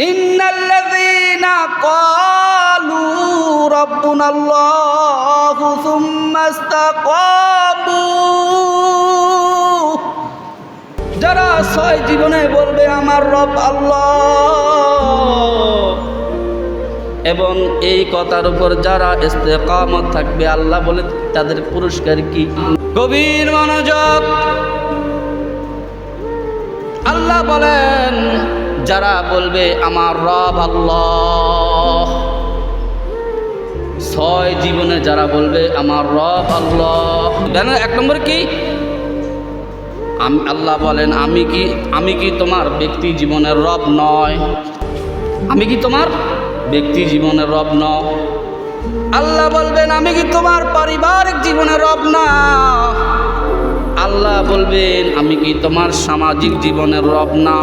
যারা ছয় জীবনে বলবে, আমার রব আল্লাহ। এবং এই কথার উপর যারা ইস্তেকামত থাকবে, আল্লাহ বলে তাদের পুরস্কার কি? গভীর মনোযোগ। আল্লাহ বলেন যারা বলবে, আমার রব আল্লাহ। ছয় জীবনে যারা বলবে, আমার রব আল্লাহ। জানেন এক নম্বর কি? আমি আল্লাহ বলেন, আমি কি আমি কি তোমার ব্যক্তি জীবনের রব নয়? আমি কি তোমার ব্যক্তি জীবনের রব ন আল্লাহ বলবেন, আমি কি তোমার পারিবারিক জীবনের রব না? আল্লাহ বলবেন, আমি কি তোমার সামাজিক জীবনের রব না?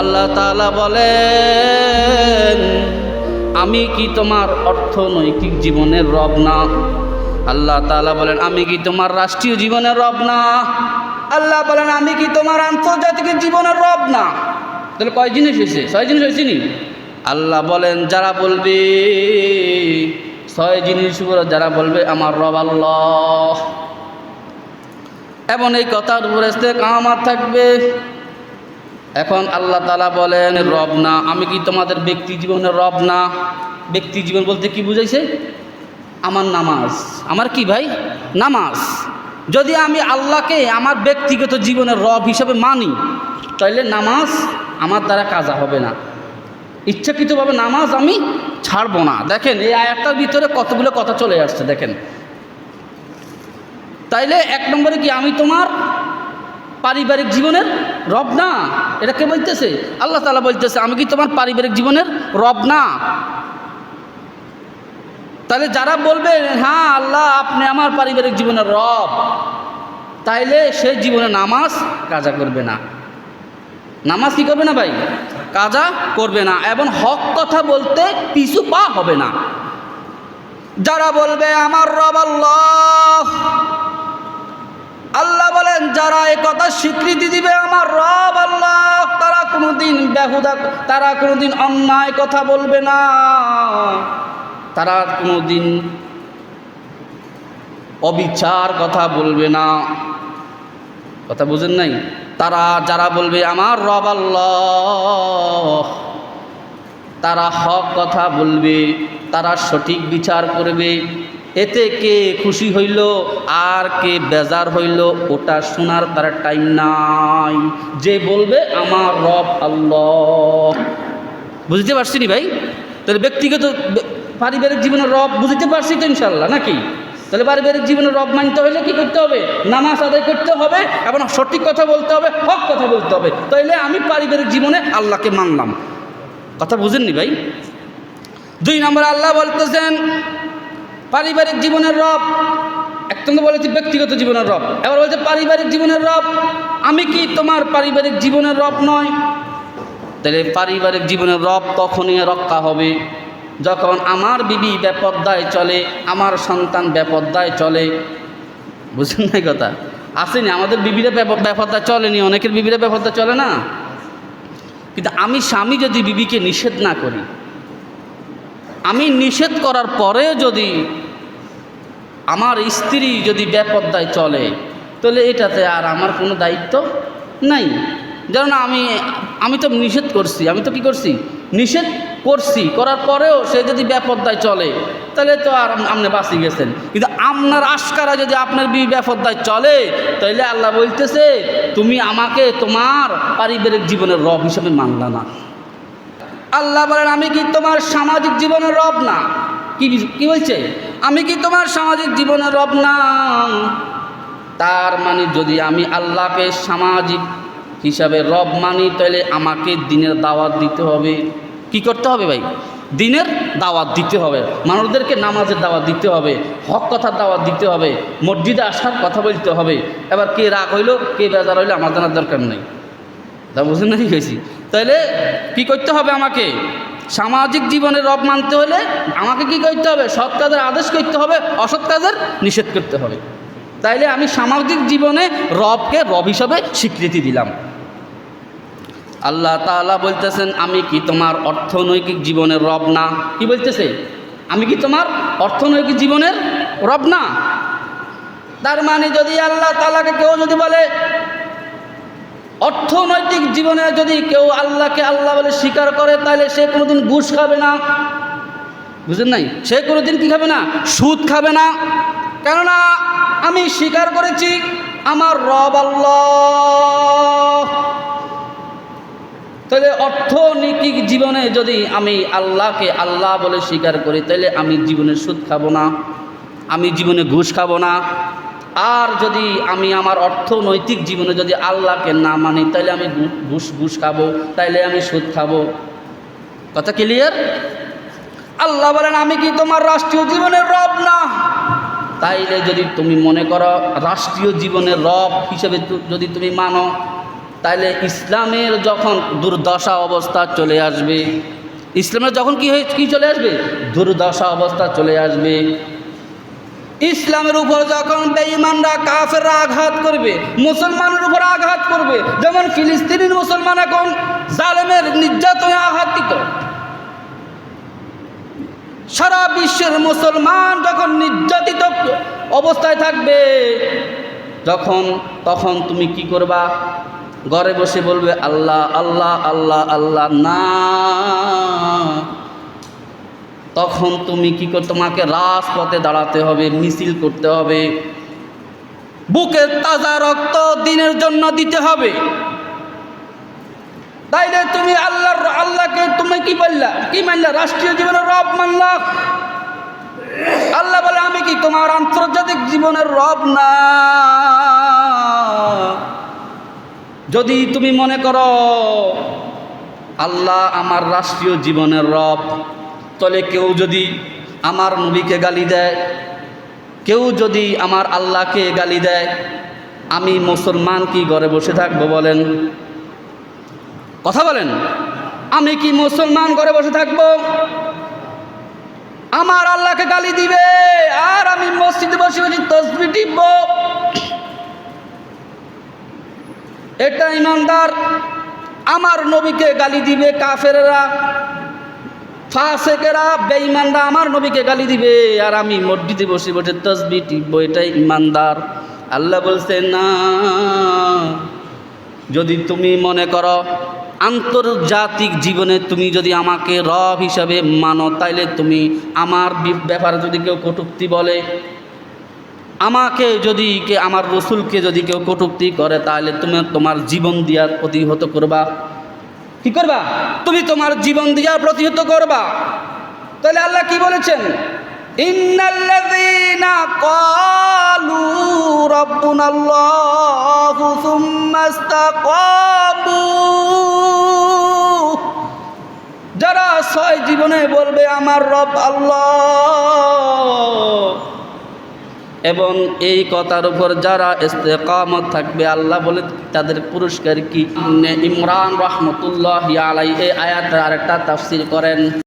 আল্লাহ তালা বলেন, আমি কি তোমার অর্থনৈতিক জীবনের রব না? আল্লাহ তালা বলেন, আমি কি তোমার রাষ্ট্রীয় জীবনের রব না? আল্লাহ বলেন, আমি কি তোমার আন্তর্জাতিক জীবনের রব না? তাহলে কয় জিনিস হয়েছে ছয় জিনিস হয়েছে নি? আল্লাহ বলেন, যারা বলবে, ছয় জিনিস যারা বলবে, আমার রব আল্লাহ। এবং এই কথার উপরে কামার থাকবে। এখন আল্লাহ তালা বলেন, রব না। আমি কি তোমাদের ব্যক্তি জীবনে রব না? ব্যক্তি জীবন বলতে কি বুঝাইছে? আমার নামাজ। আমার কি ভাই? নামাজ। যদি আমি আল্লাহকে, আমার ব্যক্তিগত জীবনের রব হিসাবে মানি তাহলে নামাজ আমার দ্বারা কাজা হবে না। ইচ্ছাকৃতভাবে নামাজ আমি ছাড়বো না। দেখেন, এই আয়াতটার ভিতরে কতগুলো কথা চলে আসছে, দেখেন। তাইলে এক নম্বরে কি, আমি তোমার পারিবারিক জীবনের রব না, এটা কে বলতেছে? আল্লাহ তালা বলতেছে, আমি কি তোমার পারিবারিক জীবনের রব না? তাহলে যারা বলবে হ্যাঁ আল্লাহ, আপনি আমার পারিবারিক জীবনের রব, তাইলে সে জীবনে নামাজ কাজা করবে না। নামাজ কি করবে না ভাই? কাজা করবে না এবং হক কথা বলতে পিছু পা হবে না। যারা বলবে, আমার রব আল্লাহ যারা এ কথা স্বীকৃতি দিবে, আমার রব আল্লাহ, তারা কোনোদিন বেহুদা, তারা কোনোদিন অন্যায় কথা বলবে না। তারা কোনোদিন অবিচার কথা বলবে না। কথা বুঝেন নাই? তারা, যারা বলবে, আমার রব আল্লাহ তারা হক কথা বলবে, তারা সঠিক বিচার করবে। এতে কে খুশি হইল, আর কে বেজার হইল, ওটা শোনার তার টাইম নাই। যে বলবে, আমার রব আল্লাহ। বুঝতে পারছি নি ভাই? তাহলে ব্যক্তিগত পারিবারিক জীবনের রব বুঝতে পারছি তো ইনশাল্লাহ নাকি? তাহলে পারিবারিক জীবনের রব মানতে হলে কি করতে হবে? নামাজ আদায় করতে হবে, এবং সঠিক কথা বলতে হবে, হক কথা বলতে হবে। তাইলে আমি পারিবারিক জীবনে আল্লাহকে মানলাম। কথা বুঝেননি ভাই? দুই নম্বর আল্লাহ বলতেছেন পারিবারিক জীবনের রব। একদম তো বলেছি ব্যক্তিগত জীবনের রব। এবার বলছে পারিবারিক জীবনের রব। আমি কি তোমার পারিবারিক জীবনের রব নয়? তাহলে পারিবারিক জীবনের রব তখনই রক্ষা হবে যখন আমার বিবি বেপদ্দায় চলে, আমার সন্তান বেপদ্দায় চলে। বুঝলেন না কথা? আসেনি? আমাদের বিবিরা বেপদ্দা চলেনি, অনেকের বিবিরা বেপদ্দা চলে না? কিন্তু আমি স্বামী যদি বিবিকে নিষেধ না করি নিষেধ করার পরেও যদি আমার স্ত্রী যদি বেপদ্দায় চলে, তাহলে এটাতে আর আমার কোনো দায়িত্ব নাই। যেমন আমি আমি তো নিষেধ করছি, আমি তো কি করছি? নিষেধ করছি, করার পরেও সে যদি বেপদ্দায় চলে, তাহলে তো আর আপনি বাঁচি গেছেন। কিন্তু আপনার আশকারা যদি আপনার বি বেপদ্দায় চলে তাহলে আল্লাহ বলতেছে, তুমি আমাকে তোমার পারিবারিক জীবনের রব হিসেবে মানলা না। আল্লাহ বলেন, আমি কি তোমার সামাজিক জীবনের রব না? কি কি বলছে? আমি কি তোমার সামাজিক জীবনের রব না? তার মানে যদি আমি আল্লাহকে সামাজিক হিসাবে রব মানি, তাহলে আমাকে দিনের দাওয়াত দিতে হবে। কি করতে হবে ভাই? দিনের দাওয়াত দিতে হবে। মানুষদেরকে নামাজের দাওয়াত দিতে হবে, হক কথার দাওয়াত দিতে হবে, মসজিদে আসার কথা বলতে হবে। এবার কে রাগ হইল, কে বেজার হইল, আমার জানার দরকার নেই। তা বুঝলেন না কি তাহলে কি করতে হবে আমাকে? সামাজিক জীবনে রব মানতে হলে আমাকে কি করতে হবে? সৎ কাজের আদেশ করতে হবে, অসৎ কাজের নিষেধ করতে হবে। তাইলে আমি সামাজিক জীবনে রবকে রব হিসাবে স্বীকৃতি দিলাম। আল্লাহ তাআলা বলতেছেন, আমি কি তোমার অর্থনৈতিক জীবনের রব না? কি বলতেছে? আমি কি তোমার অর্থনৈতিক জীবনের রব না? তার মানে যদি আল্লাহ তালাকে কেউ যদি বলে অর্থনৈতিক জীবনে যদি কেউ আল্লাহকে আল্লাহ বলে স্বীকার করে, তাহলে সে কোনোদিন ঘুষ খাবে না। বুঝলেন নাই? সে কোনোদিন কি খাবে না? সুদ খাবে না। কেননা, আমি স্বীকার করেছি, আমার রব আল্লাহ। তাহলে অর্থনৈতিক জীবনে যদি আমি আল্লাহকে আল্লাহ বলে স্বীকার করি, তাহলে আমি জীবনে সুদ খাব না। আমি জীবনে ঘুষ খাব না। আর যদি আমি আমার অর্থনৈতিক জীবনে যদি আল্লাহকে না মানি তাহলে আমি ঘুষ ঘুষ খাব, তাইলে আমি সুদ খাব। কথা ক্লিয়ার আল্লাহ বলেন, আমি কি তোমার রাষ্ট্রীয় জীবনের রব না? তাইলে যদি তুমি মনে করো, রাষ্ট্রীয় জীবনের রব হিসেবে যদি তুমি মানো, তাইলে ইসলামের যখন দুর্দশা অবস্থা চলে আসবে, ইসলামের যখন কি হয়ে কী চলে আসবে? দুর্দশা অবস্থা চলে আসবে। ইসলামের উপর যখন বেঈমানরা কাফেররা আঘাত করবে, মুসলমানের উপর আঘাত করবে, যেমন ফিলিস্তিনের মুসলমান এখন জালেমের নির্যাতনে আঘাতিত। সারা বিশ্বের মুসলমান যখন নির্যাতিত অবস্থায় থাকবে, যখন, তখন তুমি কি করবা? ঘরে বসে বলবে, আল্লাহ আল্লাহ আল্লাহ আল্লাহ, না। তখন তুমি কি কর, তোমাকে রাজপথে দাঁড়াতে হবে, মিছিল করতে হবে। বুকের তাজা রক্ত দিনের জন্য দিতে হবে। তাইলে তুমি আল্লাহর, আল্লাহকে তুমি কি বললা? কি মানলা? রাষ্ট্রীয় জীবনের রব মানলা? আল্লাহ বলে, আমি কি তোমার আন্তর্জাতিক জীবনের রব না? যদি তুমি মনে করো, আল্লাহ আমার রাষ্ট্রীয় জীবনের রব। তলে কেউ যদি আমার নবীকে গালি দেয়, কেউ যদি আমার আল্লাহকে গালি দেয়, আমি মুসলমান কি ঘরে বসে থাকব বলেন? কথা বলেন। আমি কি মুসলমান ঘরে বসে থাকব? আমার আল্লাহকে গালি দিবে, আর আমি মসজিদে বসে বসে তসবি টিপব। এটা ইমানদার। আমার নবীকে গালি দিবে কাফেরেরা। ফাসেকেরা, বেঈমানরা আমার নবীকে গালি দিবে, আর আমি মসজিদে বসে বসে তসবি টিপব, এটাই ইমানদার আল্লাহ বলছে, না, যদি তুমি মনে করো আন্তর্জাতিক জীবনে তুমি যদি আমাকে রব হিসাবে মানো, তাইলে তুমি আমার ব্যাপারে যদি কেউ কটুক্তি বলে, আমাকে যদি কে আমার রসুলকে যদি কেউ কটুক্তি করে তাহলে তুমি তোমার জীবন দিয়ার প্রতিহত করবা। কি করবা? তুমি তোমার জীবন দিয়ার প্রতিহত করবা। তাহলে আল্লাহ কি বলেছেন? যারা ছয় জীবনে বলবে, আমার রব আল্লাহ। এবং এই কথার উপর যারা ইস্তেকামত থাকবে, আল্লাহ বলে তাদের পুরস্কার কি? ইমরান রহমতুল্লাহ আলাই এই আয়াত আরেকটা তাফসির করেন।